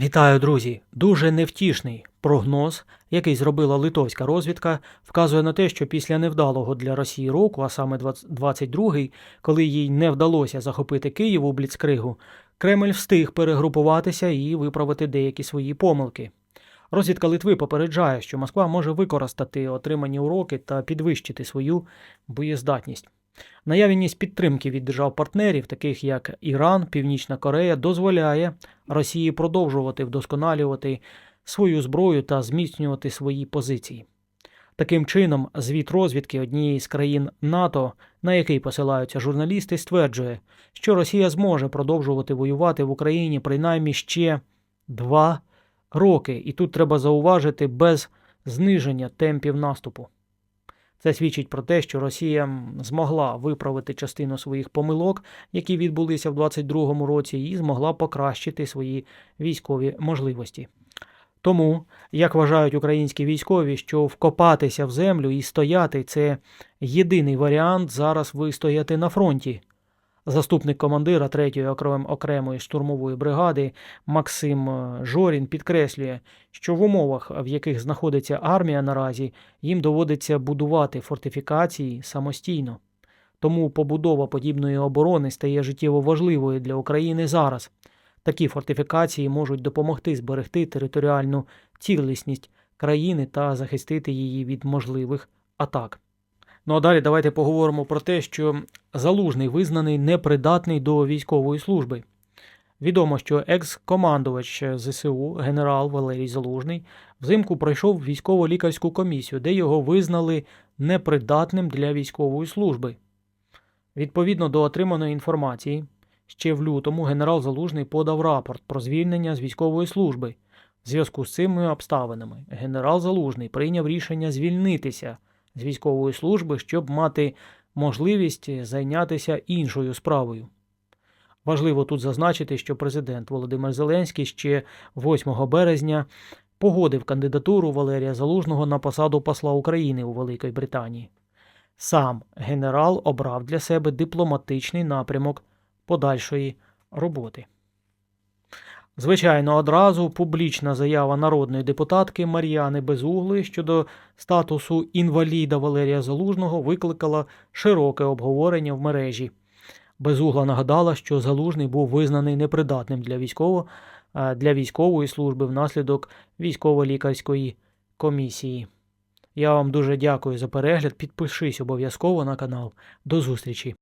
Вітаю, друзі! Дуже невтішний прогноз, який зробила литовська розвідка, вказує на те, що після невдалого для Росії року, а саме 22-й, коли їй не вдалося захопити Київ у Бліцкригу, Кремль встиг перегрупуватися і виправити деякі свої помилки. Розвідка Литви попереджає, що Москва може використати отримані уроки та підвищити свою боєздатність. Наявність підтримки від держав-партнерів, таких як Іран, Північна Корея, дозволяє Росії продовжувати вдосконалювати свою зброю та зміцнювати свої позиції. Таким чином, звіт розвідки однієї з країн НАТО, на який посилаються журналісти, стверджує, що Росія зможе продовжувати воювати в Україні принаймні ще два роки, і тут треба зауважити без зниження темпів наступу. Це свідчить про те, що Росія змогла виправити частину своїх помилок, які відбулися в 2022 році, і змогла покращити свої військові можливості. Тому, як вважають українські військові, що вкопатися в землю і стояти це єдиний варіант зараз вистояти на фронті. Заступник командира 3-ї окремої штурмової бригади Максим е, Жорін підкреслює, що в умовах, в яких знаходиться армія наразі, їм доводиться будувати фортифікації самостійно. Тому побудова подібної оборони стає життєво важливою для України зараз. Такі фортифікації можуть допомогти зберегти територіальну цілісність країни та захистити її від можливих атак. Ну а далі давайте поговоримо про те, що Залужний визнаний непридатний до військової служби. Відомо, що екс-командувач ЗСУ генерал Валерій Залужний взимку пройшов військово-лікарську комісію, де його визнали непридатним для військової служби. Відповідно до отриманої інформації, ще в лютому генерал Залужний подав рапорт про звільнення з військової служби. В зв'язку з цими обставинами генерал Залужний прийняв рішення звільнитися з військової служби, щоб мати можливість зайнятися іншою справою. Важливо тут зазначити, що президент Володимир Зеленський ще 8 березня погодив кандидатуру Валерія Залужного на посаду посла України у Великій Британії. Сам генерал обрав для себе дипломатичний напрямок подальшої роботи. Звичайно, одразу публічна заява народної депутатки Мар'яни Безугли щодо статусу інваліда Валерія Залужного викликала широке обговорення в мережі. Безугла нагадала, що Залужний був визнаний непридатним для, військово, е, для військової служби внаслідок військово-лікарської комісії. Я вам дуже дякую за перегляд. Підпишись обов'язково на канал. До зустрічі!